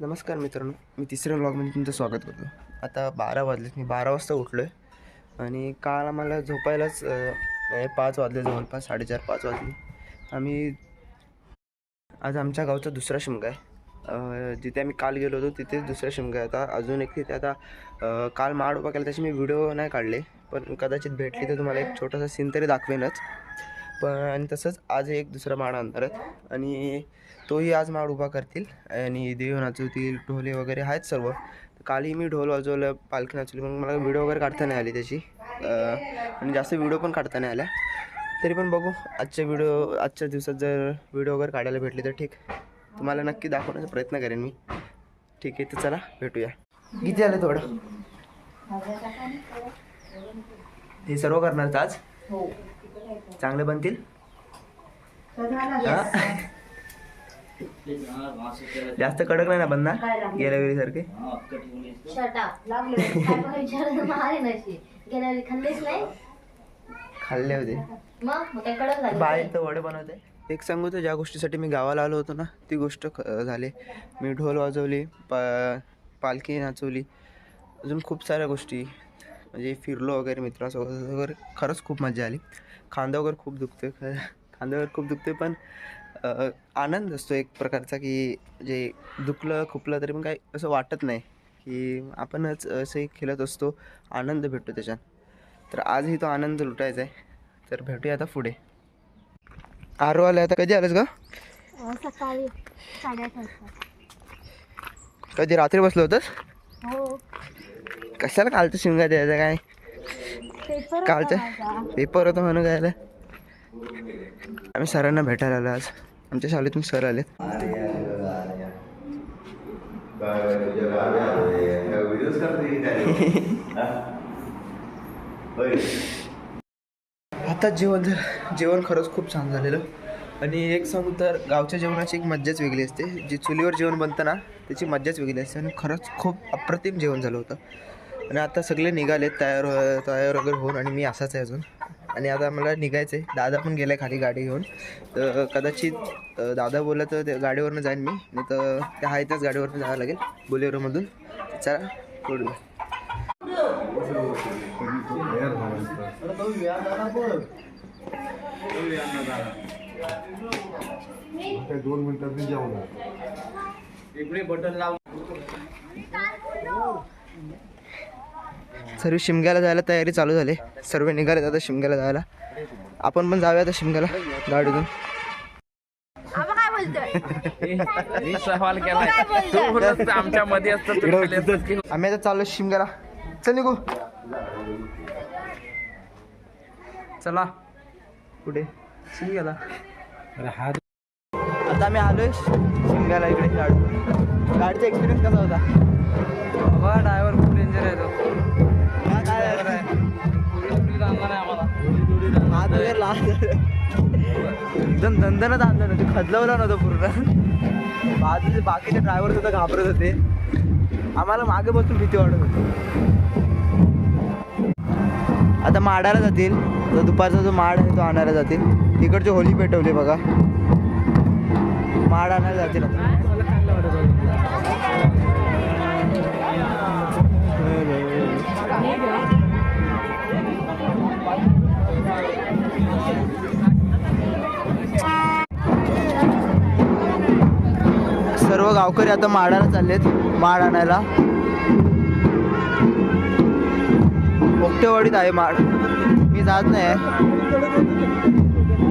नमस्कार मित्रांनो मी तिसऱ्या ब्लॉगमध्ये तुमचं स्वागत करतो. आता बारा वाजलेत मी बारा वाजता उठलो आहे आणि काल आम्हाला झोपायलाच म्हणजे पाच वाजले जवळपास साडेचार पाच वाजले. आम्ही आज आमच्या गावचा दुसरा शिमगा आहे. जिथे आम्ही काल गेलो होतो तिथेच दुसरा शिमगा आहे. आता अजून एक तिथे आता काल माड उभा केला त्याचे मी व्हिडिओ नाही काढले. पण कदाचित भेटली तर तुम्हाला एक छोटासा सीन तरी दाखवेनच. पण आणि तसंच आज एक दुसरा माड आणणार आहेत. आणि तोही आज माड उभा करतील. आणि देव नाचवतील ढोले वगैरे आहेत सर्व. कालही मी ढोल वाजवलं पालखी नाचवली पण मला व्हिडिओ वगैरे काढता नाही आली त्याची. आणि जास्त व्हिडिओ पण काढता नाही आल्या. तरी पण बघू आजच्या व्हिडिओ आजच्या दिवसात जर व्हिडिओ वगैरे काढायला भेटले तर ठीक. तुम्हाला नक्की दाखवण्याचा प्रयत्न करेन मी. ठीक आहे तर चला भेटूया. किती आलं थोडं हे सर्व करणार आज? हो. चांगले बनतील? हा? जास्त कडक नाही ना बनणार? गेल्या वेळी सारखे? खाल्ले होते. बाहेर तर वडे बनवते. एक सांगू तर ज्या गोष्टीसाठी मी गावाला आलो होतो ना ती गोष्ट झाली. मी ढोल वाजवली पा पालखी नाचवली. अजून खूप साऱ्या गोष्टी. म्हणजे फिरलो वगैरे मित्रांसोबत वगैरे खरंच खूप मजा आली. खांदा वगैरे खूप दुखतोय ख खांदा वगैरे खूप दुखतोय पण आनंद असतो एक प्रकारचा की जे दुखलं खुपलं तरी पण काही असं वाटत नाही की आपणच असंही खेळत असतो आनंद भेटतो त्याच्यात. तर आजही तो आनंद लुटायचा आहे. तर भेटूया आता पुढे. आरो आलं आता कधी आलंस का सकाळी कधी रात्री बसलो होतंस? हो. कशाला कालचं शिमगा द्यायचा काय? पेपर कालचं पेपर होतं म्हणून काय आम्ही सरांना भेटायला आलो आज. आमच्या शाळेतून सर आले आता जेवण झालं जेवण खरंच खूप छान झालेलं. आणि एक सांगू तर गावच्या जेवणाची एक मज्जाच वेगळी असते. जी चुलीवर जेवण बनतं ना त्याची मज्जाच वेगळी असते. आणि खरंच खूप अप्रतिम जेवण झालं होतं. आणि आता सगळे निघाले तयार तयार वगैरे होऊन आणि मी असाच आहे अजून. आणि आता मला निघायचं आहे दादा पण गेला खाली गाडी घेऊन. तर कदाचित दादा बोलला तर त्या गाडीवरनं जाईन मी. नाही तर त्या आहे त्याच गाडीवरनं जावं लागेल बोलेरोमधून. चला पुढे दोन मिनिटात मी जेवण सर्व शिमग्याला जायला तयारी चालू झाली. सर्व निघाले आता शिमग्याला जायला. आपण पण जाऊया आता शिमग्याला गाडीतून. मी सवाल केला तू बोलत आमच्या मध्ये असतं तू खाली असतं की. आम्ही आता चाललो शिमग्याला. चल निघू. चला. कुठे शिमग्याला. आता आम्ही आलोय शिमग्याला इकडे गाडी गाडीचा एक्सपिरियन्स कसा होता? बाबा ड्रायव्हर खूप डेंजर आहे तो. हात वगैरे एकदम दंदनच आणलं नव्हतं खदलवलं नव्हतं पूर्ण. बाजूचे बाकीचे ड्रायव्हर सुद्धा घाबरत होते. आम्हाला मागे बसून भीती वाटत होती. आता माडाला जातील. तर दुपारचा जो माड आहे तो आणायला जातील. इकडचे होली पेटवली बघा. माड आणायला जातील आता. सर्व गावकरी आता माडाला चाललेत माड आणायला. ओकटेवाडीत आहे माड. मी जात नाही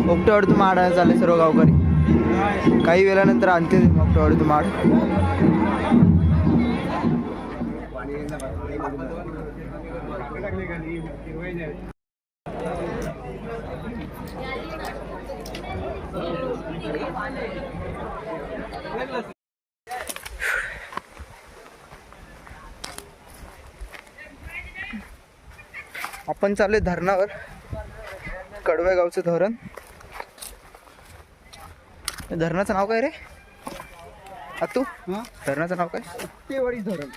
ओकटेवाडीतून माड आणायला चालले सर्व गावकरी. काही वेळानंतर आणते ओकटेवाडीतून माड. आपण चाललोय धरणावर. कडव्या गावचं धरण. धरणाचं नाव काय रे? तू धरणाचं नाव काय? ओक्टेवाडी धरण.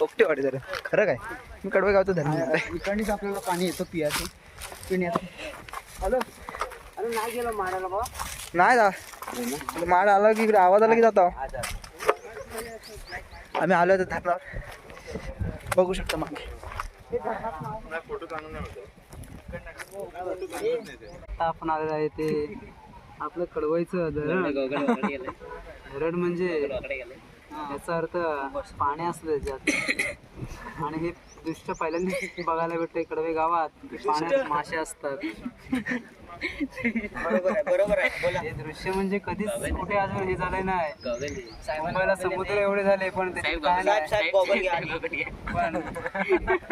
ओकटेवाडी धरण. खरं काय? मी कडव्या गावचं धरण. इकडनीच आपल्याला पाणी येतं पियाचं पिण्याचं. अरे नाही गेलं मारायला बा नाही दा माड आला की इकडे आवाज आला की जातो. आम्ही आलो होतो धरणावर. बघू शकता मागे. आपण आलेला आहे ते आपलं कळवायचं धरण धरण म्हणजे याचा अर्थ पाणी असलं त्याच्यात आणि हे दृश्य पहिल्यांदा बघायला भेटतं कडवे गावात पाण्यात मासे असतात. हे दृश्य म्हणजे कधीच कुठे अजून हे झालंय नाही. मुंबईला समुद्र एवढे झाले पण त्याच्यात काय नाही. पण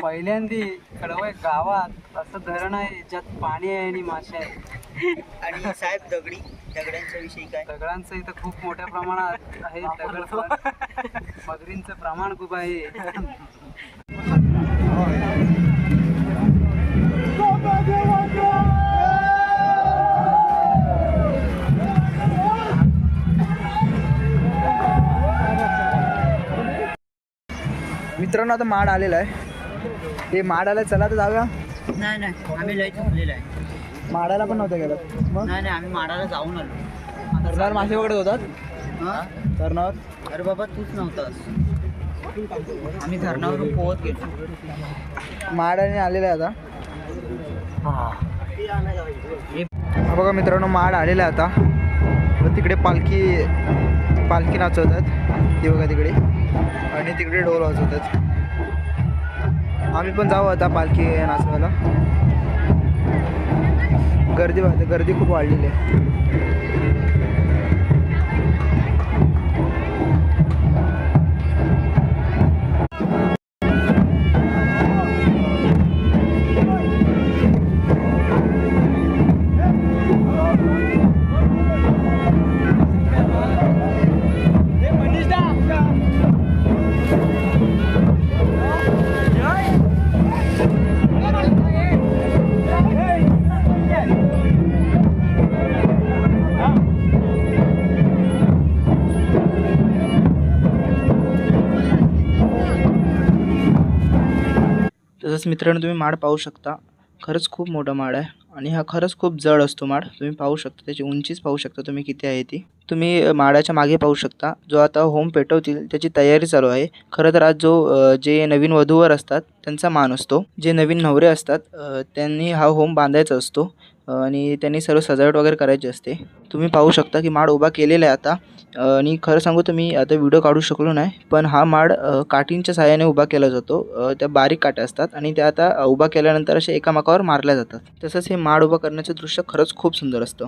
पहिल्यांदी कडवय गावात असं धरण आहे ज्यात पाणी आहे आणि मासे आहे आणि साहेब दगडी दगडांच्या विषयी काय? दगडांचं इथं खूप मोठ्या प्रमाणात आहे दगड पण मगरींचं प्रमाण खूप आहे. मित्रांनो आता माड आलेला आहे. ते माड आलं चला तर जाऊया. नाही नाही आम्ही लय चुकलेलो आहे. माडाला पण नव्हतं गेलं. मग? नाही नाही आम्ही माडाला जाऊन आलो. धरणावर मासे वगैरे होतात? हा? धरणावर? अरे बाबा तूच नव्हतास. आम्ही धरणावरून पोहत गेलो. माडाने आलेला आहे आता. हा. बघा मित्रांनो माड आलेला आहे आता. व तिकडे पालखी पालखी नाचवतात. ते बघा तिकडे. आणि तिकडे ढोल वाजवतात. आम्ही पण जाऊ आता पालखी नाचवायला. गर्दी वाढते गर्दी खूप वाढलेली आहे. तसंच मित्रांनो तुम्ही माड पाहू शकता. खरंच खूप मोठा माड आहे. आणि हा खरंच खूप जड असतो माड. तुम्ही पाहू शकता त्याची उंचीच पाहू शकता तुम्ही किती आहे ती. तुम्ही माडाच्या मागे पाहू शकता. जो आता होम पेटवतील त्याची तयारी चालू आहे. खरं तर आज जो जे नवीन वधूवर असतात त्यांचा मान असतो. जे नवीन नवरे असतात त्यांनी हा होम बांधायचा असतो. आणि त्यांनी सर्व सजावट वगैरे करायची असते. तुम्ही पाहू शकता की माड उभा केलेला आहे आता. आणि खरं सांगू तर मी आता व्हिडिओ काढू शकलो नाही पण हा माड काठींच्या सहाय्याने उभा केला जातो. त्या बारीक काट्या असतात आणि त्या आता उभा केल्यानंतर असे एकामेकावर मारल्या जातात. तसंच हे माड उभा करण्याचं दृश्य खरंच खूप सुंदर असतं.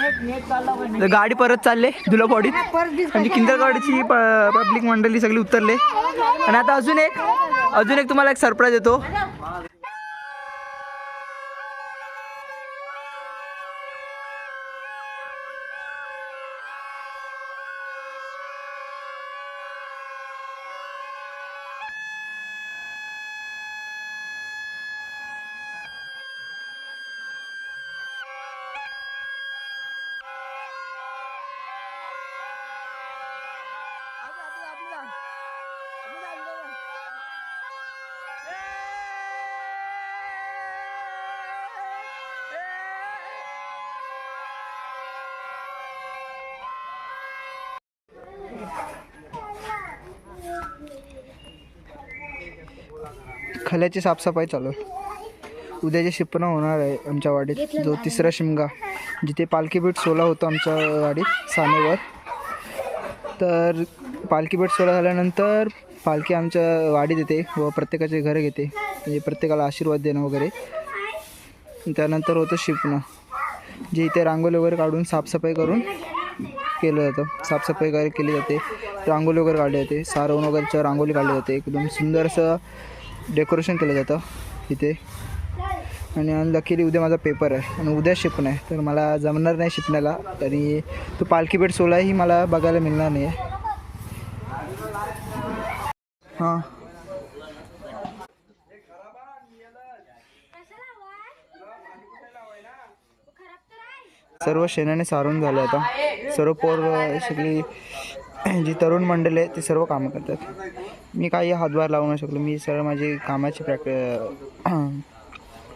तर गाडी परत चालले दुलापवाडीत म्हणजे किंदरगाडची पब्लिक मंडळी सगळी उतरले. आणि आता अजून एक अजून एक तुम्हाला एक सरप्राईज येतो. खल्याची साफसफाई चालू आहे. उद्याचे शिपणं होणार आहे आमच्या वाडीत. जो तिसरा शिमगा जिथे पालखी बीट सोला होतो आमच्या वाडीत सानेवर. तर पालखी बीट सोला झाल्यानंतर पालखी आमच्या वाडीत येते व प्रत्येकाचे घर घेते. म्हणजे प्रत्येकाला आशीर्वाद देणं वगैरे. त्यानंतर होतं शिपणं जे इथे रांगोळी वगैरे काढून साफसफाई करून केलं जातं. साफसफाई वगैरे केली जाते. रांगोळी वगैरे काढली जाते. सारवण वगैरेच्या रांगोळी काढली जाते. एकदम सुंदर असं डेकोरेशन केलं जातं इथे. आणि लकीली उद्या माझा पेपर आहे. आणि उद्या शिकणं आहे तर मला जमणार नाही शिपण्याला. आणि तो पालखी पेठ सोलाही मला बघायला मिळणार नाही आहे हां. सर्व शेणाने सारून झालं आता. सर्व पोर सगळी जी तरुण मंडळी आहे ते सर्व कामं करतात. मी काही हातभार लावू नाही शकलो. मी सर्व माझी कामाची प्रॅक्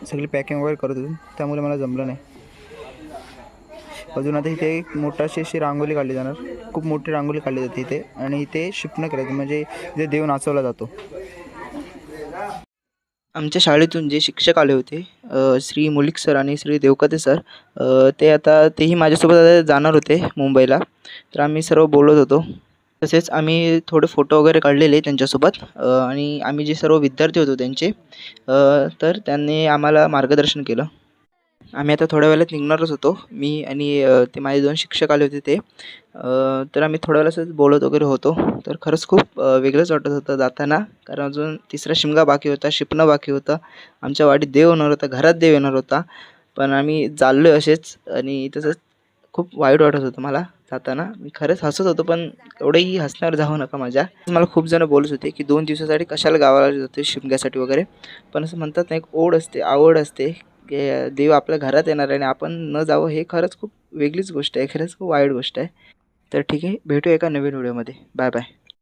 सगळी पॅकिंग वगैरे करत होतो. त्यामुळे मला जमलं नाही. अजून आता इथे एक मोठाशी अशी रांगोळी काढली जाणार. खूप मोठी रांगोळी काढली जाते इथे. आणि इथे शिपणं करायचं. म्हणजे इथे देव नाचवला जातो. आमच्या शाळेतून जे शिक्षक आले होते श्री मुलिक सर आणि श्री देवकते सर ते आता तेही माझ्यासोबत आता जाणार होते मुंबईला. तर आम्ही सर्व बोलत होतो. तसेच आम्ही थोडे फोटो वगैरे काढलेले त्यांच्यासोबत आणि आम्ही जे सर्व विद्यार्थी होतो त्यांचे तर त्यांनी आम्हाला मार्गदर्शन केलं. आम्ही आता थोड्या वेळात निघणारच होतो. मी आणि ते माझे दोन शिक्षक आले होते ते. तर आम्ही थोड्या वेळाच बोलत वगैरे होतो. तर खरंच खूप वेगळंच वाटत होतं जाताना. कारण अजून तिसरा शिमगा बाकी होता शिपणं बाकी होतं. आमच्या वाडीत देव येणार होता घरात देव येणार होता. पण आम्ही चाललो आहे असेच आणि तसंच खूप वाईट वाटत होतं मला जाताना. मी खरंच हसत होतो पण एवढंही हसण्यावर जाऊ नका माझ्या. मला खूप जण बोलत होते की दोन दिवसासाठी कशाला गावाला जाते शिमग्यासाठी वगैरे. पण असं म्हणतात ना एक ओढ असते आवड असते. की देव आपल्या घरात येणार आहे आणि आपण न जावं हे खरंच खूप वेगळीच गोष्ट आहे खरंच खूप वाईट गोष्ट आहे. तर ठीक आहे भेटू एका नवीन व्हिडिओमध्ये. Bye bye.